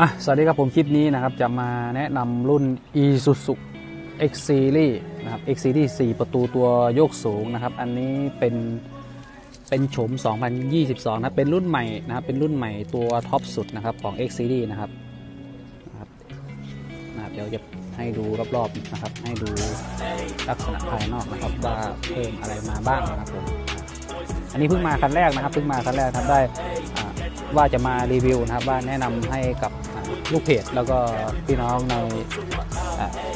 อะสวัสดีครับผมคลิปนี้นะครับจะมาแนะนำรุ่น Isuzu X Series นะครับ X Series 4 ประตูตัวโยกสูงนะครับ อันนี้เป็นเป็นโฉม 2022 นะเป็นรุ่นใหม่นะครับเป็นรุ่นใหม่ตัวท็อปสุดนะครับของ X Series นะครับนะครับนะครับเดี๋ยวจะให้ดูรอบๆนะครับ ให้ดูลักษณะภายนอกนะครับว่าเพิ่มอะไรมาบ้างนะครับผมอันนี้เพิ่งมาคันแรกนะครับเพิ่งมาคันแรกทำได้อ่า ว่าจะมารีวิวนะครับว่าแนะนำให้กับลูกเพจแล้วก็พี่น้องใน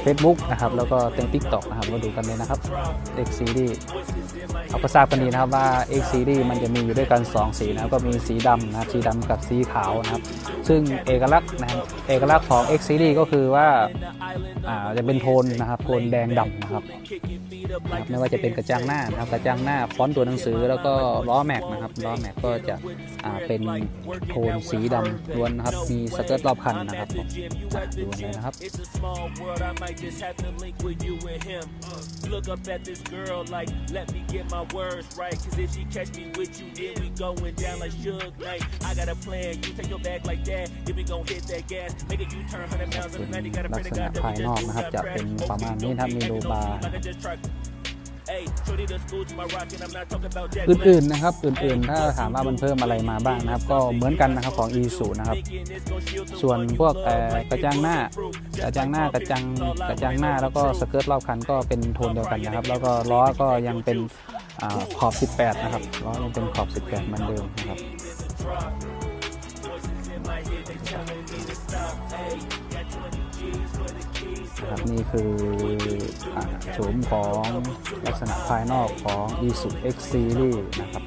เฟซบุ๊กนะครับแล้วก็เต็มทิกตอกนะครับมาดูกันเลยนะครับ X Series เราก็ทราบกันดีนะครับว่า X Series มันจะมีอยู่ด้วยกัน 2 สีนะครับก็มีสีดำนะครับสีดำกับสีขาวนะครับซึ่งเอกลักษณ์นะครับเอกลักษณ์ของ X Series ก็คือว่าจะเป็นโทนนะครับโทนแดงดำนะครับนะครับไม่ว่าจะเป็นกระจังหน้านะครับกระจังหน้าฟอนต์ตัวหนังสือแล้วก็ล้อแม็กนะครับล้อแม็กก็จะเป็นโทนสีดำล้วนนะครับมีสเกิร์ตรอบคันนะครับดูกันเลยนะครับ It's a small world, I might just have to link with you and him. Look up at this girl like, let me get my words right. Cause if she catch me with you, then we going down like Suge Knight. I got a plan, you take your back like that, then we gon' hit that gas. Make it you turn 100 pounds in เป็ a น night, you gotta ลั pray ก to ษณะ God that ภาย we นอก just นะครับ do จะ not เป็น crack. ประมาณนี้นะครับมีโลบาร์ Like I อื่นๆนะครับ อื่นๆ ถ้าถามว่ามันเพิ่มอะไรมาบ้างนะครับ ก็เหมือนกันนะครับของ e สูนะครับ ส่วนพวกเอ่อกระจังหน้ากระจังหน้ากระจังกระจังหน้าแล้วก็สเกิร์ตรอบคันก็เป็นโทนเดียวกันนะครับ แล้วก็ล้อก็ยังเป็นอาขอบ 18 นะครับล้อยังเป็นขอบ 18 เหมือนเดิมนะครับนะ ครับนี่คืออโฉมของลักษณะภายนอกของ i s u X Series นะครับ